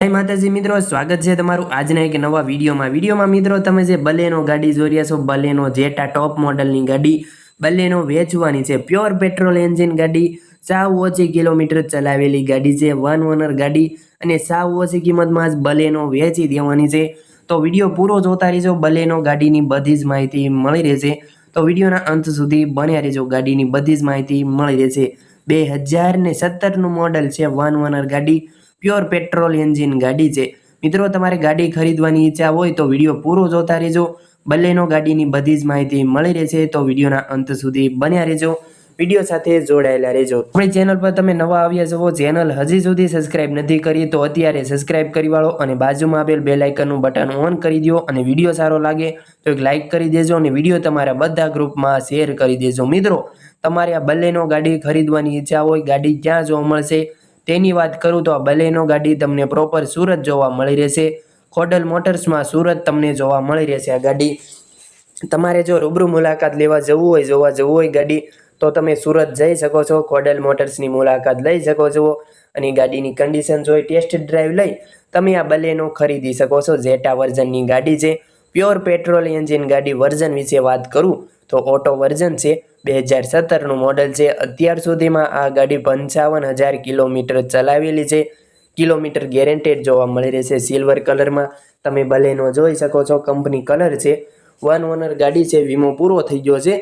જય માતાજી, મિત્રો, સ્વાગત છે તમારું આજના એક નવા વિડીયોમાં. વિડીયોમાં, મિત્રો, તમે જે બલેનો ગાડી જોઈ રહ્યા છો, બલેનો જેટા ટોપ મોડલની ગાડી, બલેનો વેચવાની છે. પ્યોર પેટ્રોલ એન્જિન ગાડી, સાવ ઓછી કિલોમીટર ચલાવેલી ગાડી છે, વન ઓનર ગાડી, અને સાવ ઓછી કિંમતમાં જ બલેનો વેચી દેવાની છે. તો વીડિયો પૂરો જોતા રહેજો, બલેનો ગાડીની બધી જ માહિતી મળી રહેશે. તો વિડીયોના અંત સુધી બન્યા રહેજો, ગાડીની બધી જ માહિતી મળી રહેશે. બે હજાર ને સત્તરનું મોડલ છે, વન ઓનર ગાડી. પ્યોર પેટ્રોલ એન્જિન ગાડી છે. મિત્રો, તમારે ગાડી ખરીદવાની ઈચ્છા હોય તો વીડિયો પૂરો જોતા રહેજો. બલેનો ગાડીની બધી જ માહિતી મળી રહેશે તો વિડીયોના અંત સુધી બન્યા રહેજો. વીડિયો સાથે જોડાયેલા રહેજો. આપણી ચેનલ પર તમે નવા આવ્યા છો, ચેનલ હજી સુધી સબસ્ક્રાઇબ નથી કરી તો અત્યારે સબસ્ક્રાઇબ કરી વાળો અને બાજુમાં આપેલ બે લાઇકનનું બટન ઓન કરી દો અને વીડિયો સારો લાગે તો એક લાઇક કરી દેજો અને વીડિયો તમારા બધા ગ્રુપમાં શેર કરી દેજો. મિત્રો, તમારે આ બલેનો ગાડી ખરીદવાની ઈચ્છા હોય, ગાડી ક્યાં જોવા મળશે? તેની વાત કરું તો આ બલેનો ગાડી તમને પ્રોપર સુરત જોવા મળી રહેશે. ખોડલ મોટર્સમાં સુરત તમને જોવા મળી રહેશે આ ગાડી. તમારે જો રૂબરૂ મુલાકાત લેવા જવું હોય, જોવા જવું હોય ગાડી, તો તમે સુરત જઈ શકો છો, ખોડલ મોટર્સની મુલાકાત લઈ શકો છો અને ગાડીની કન્ડિશન જોઈ ટેસ્ટ ડ્રાઈવ લઈ તમે આ બલેનો ખરીદી શકો છો. ઝેટા વર્ઝનની ગાડી છે. પ્યોર પેટ્રોલ એન્જિન ગાડી વર્ઝન વિશે વાત કરું, તો ઓટો વર્ઝન છે બે હજાર સત્તરનું મોડલ છે. અત્યાર સુધીમાં આ ગાડી પંચાવન હજાર કિલોમીટર ચલાવેલી છે. કિલોમીટર ગેરેન્ટેડ જોવા મળી રહેશે સિલ્વર કલરમાં. તમે બલેનો જોઈ શકો છો, કંપની કલર છે. વન ઓનર ગાડી છે, વીમો પૂરો થઈ ગયો છે.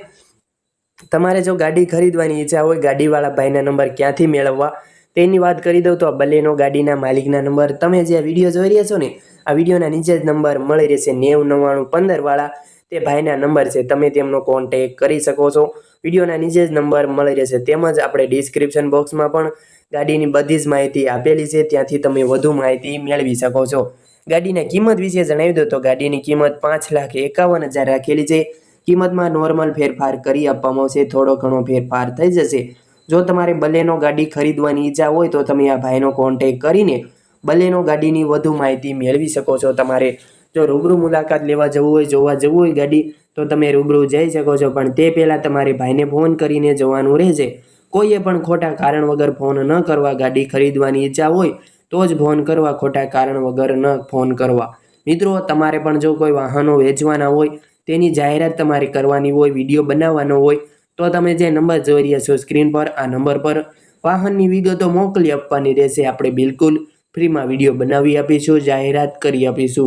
તમારે જો ગાડી ખરીદવાની ઈચ્છા હોય, ગાડીવાળા ભાઈના નંબર ક્યાંથી મેળવવા? તેની વાત કરી દઉં તો આ બલેનો ગાડીના માલિકના નંબર તમે જે વીડિયો જોઈ રહ્યા છો ને, આ વિડીયોના નીચે જ નંબર મળી રહેશે નેવું નવ્વાણું પંદરવાળા. તે ભાઈના નંબર છે, તમે તેમનો કોન્ટેક કરી શકો છો. વિડીયોના નીચે જ નંબર મળી રહેશે, તેમજ આપણે ડિસ્ક્રિપ્શન બોક્સમાં પણ ગાડીની બધી જ માહિતી આપેલી છે, ત્યાંથી તમે વધુ માહિતી મેળવી શકો છો. ગાડીના કિંમત વિશે જણાવી દો તો ગાડીની કિંમત પાંચ લાખ એકાવન હજાર રાખેલી છે. કિંમતમાં નોર્મલ ફેરફાર કરી આપવામાં આવશે, થોડો ઘણો ફેરફાર થઈ જશે. જો તમારે બલેનો ગાડી ખરીદવાની ઈચ્છા હોય તો તમે આ ભાઈનો કોન્ટેક કરીને બલેનો ગાડીની વધુ માહિતી મેળવી શકો છો. તમારે જો રૂબરૂ મુલાકાત લેવા જવું હોય, જોવા જવું હોય ગાડી, તો તમે રૂબરૂ જઈ શકો છો. પણ તે પહેલાં તમારે ભાઈને ફોન કરીને જવાનું રહેશે. કોઈએ પણ ખોટા કારણ વગર ફોન ન કરવા, ગાડી ખરીદવાની ઈચ્છા હોય, તો જ ફોન કરવા, ખોટા કારણ વગર ન ફોન કરવા. મિત્રો, તમારે પણ જો કોઈ વાહનો વેચવાના હોય, તેની જાહેરાત તમારે કરવાની હોય, વીડિયો બનાવવાનો હોય તો તમે જે નંબર જોઈ રહ્યા છો સ્ક્રીન પર, આ નંબર પર વાહનની વિગતો મોકલી આપવાની રહેશે. આપણે બિલકુલ ફ્રીમાં વીડિયો બનાવી આપીશું, જાહેરાત કરી આપીશું.